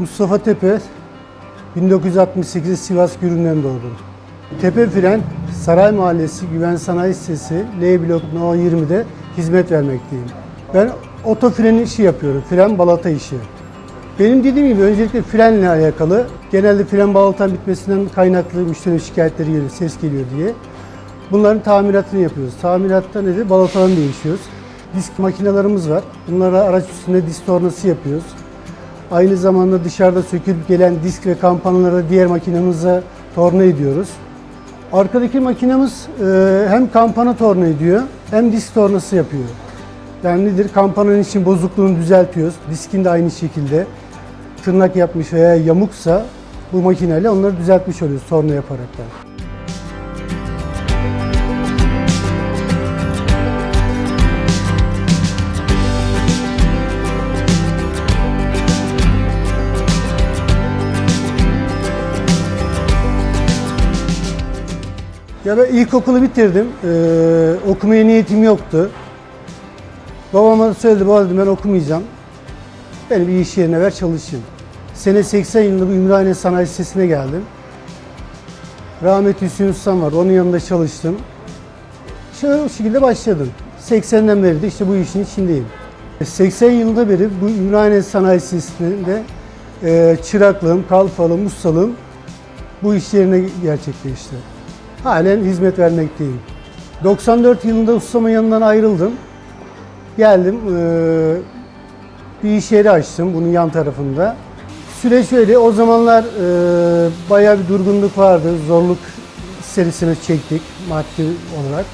Mustafa Tepe, 1968 Sivas Gürün'den doğdum. Tepe Fren, Saray Mahallesi Güven Sanayi Sitesi, L blok No 20'de hizmet vermekteyim. Ben oto fren işi yapıyorum, fren balata işi. Benim dediğim gibi öncelikle frenle alakalı, genelde fren balatan bitmesinden kaynaklı müşteri şikayetleri geliyor, ses geliyor diye. Bunların tamiratını yapıyoruz. Tamiratta nedir? Balatalarını değişiyoruz. Disk makinelerimiz var. Bunlara araç üstünde disk tornası yapıyoruz. Aynı zamanda dışarıda sökülüp gelen disk ve kampanaları diğer makinemize torna ediyoruz. Arkadaki makinemiz e, hem kampana torna ediyor hem disk tornası yapıyor. Yani nedir? Kampananın için bozukluğunu düzeltiyoruz. Diskin de aynı şekilde. Tırnak yapmış veya yamuksa bu makineyle onları düzeltmiş oluyoruz torna yaparak da. Ya ben ilkokulu bitirdim. Ee, okumaya niyetim yoktu. Babama söyledim, baba dedim ben okumayacağım. Beni bir iş yerine ver çalışayım. Sene 80 yılında Ümraniye Sanayi Sitesi'ne geldim. Rahmetli Hüsnü Ustam var, onun yanında çalıştım. Şöyle o şekilde başladım. 80'den beri de işte bu işin içindeyim. 80 yılında beri bu Ümraniye Sanayi Sitesi'nde e, çıraklığım, kalfalım, ustalığım bu iş yerine gerçekleşti. Halen hizmet vermekteyim. 94 yılında ustamın yanından ayrıldım. Geldim, eee, bir iş yeri açtım bunun yan tarafında. Süreç şöyle, o zamanlar eee bayağı bir durgunluk vardı, zorluk serisini çektik maddi olarak.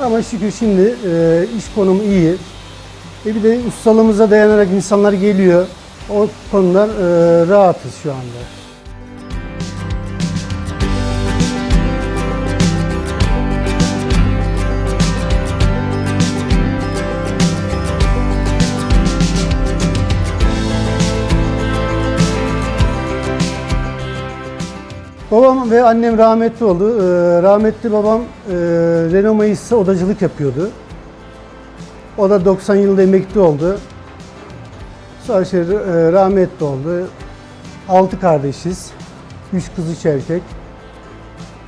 Ama şükür şimdi eee, iş konumu iyi. E bir de ustalığımıza dayanarak insanlar geliyor. O konular eee, rahatız şu anda. Babam ve annem rahmetli oldu. Ee, rahmetli babam e, Renault Mayıs'ta odacılık yapıyordu. O da 90 yılında emekli oldu. Sonra şey, e, rahmetli oldu. Altı kardeşiz. Üç kız, üç erkek.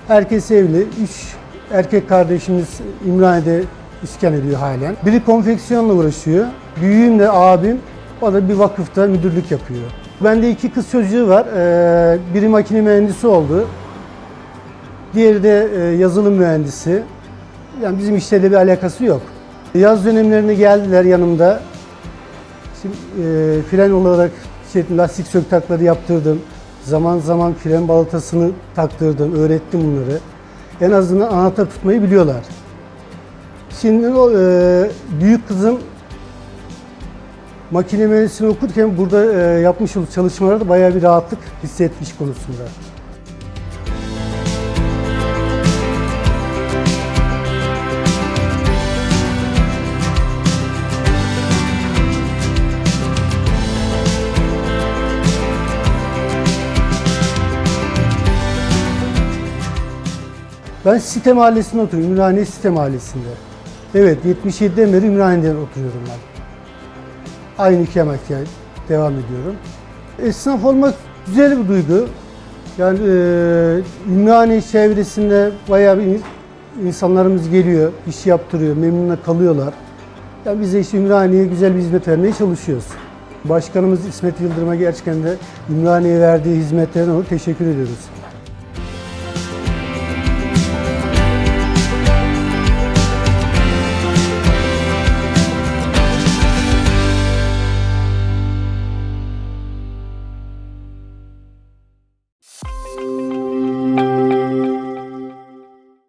Herkes evli. Üç erkek kardeşimiz İmraniye'de iskan ediyor halen. Biri konfeksiyonla uğraşıyor. Büyüğüm de abim. O da bir vakıfta müdürlük yapıyor. Bende iki kız çocuğu var. Ee, biri makine mühendisi oldu. Diğeri de e, yazılım mühendisi. Yani bizim işlerle bir alakası yok. Yaz dönemlerinde geldiler yanımda. Şimdi, e, fren olarak şey, lastik söktakları yaptırdım. Zaman zaman fren balatasını taktırdım, öğrettim bunları. En azından anahtar tutmayı biliyorlar. Şimdi o e, büyük kızım makine mühendisliğini okurken burada e, yapmış olduğu çalışmalarda bayağı bir rahatlık hissetmiş konusunda. Ben Site Mahallesi'nde oturuyorum. Ümraniye Site Mahallesi'nde. Evet, 77'den beri Ümraniye'de oturuyorum ben. Aynı ikametgah devam ediyorum. Esnaf olmak güzel bir duygu. Yani e, Ümraniye çevresinde bayağı bir in- insanlarımız geliyor, iş yaptırıyor, memnun kalıyorlar. Yani biz de işte Ümraniye'ye güzel bir hizmet vermeye çalışıyoruz. Başkanımız İsmet Yıldırım'a gerçekten de Ümraniye'ye verdiği hizmetlerden dolayı teşekkür ediyoruz.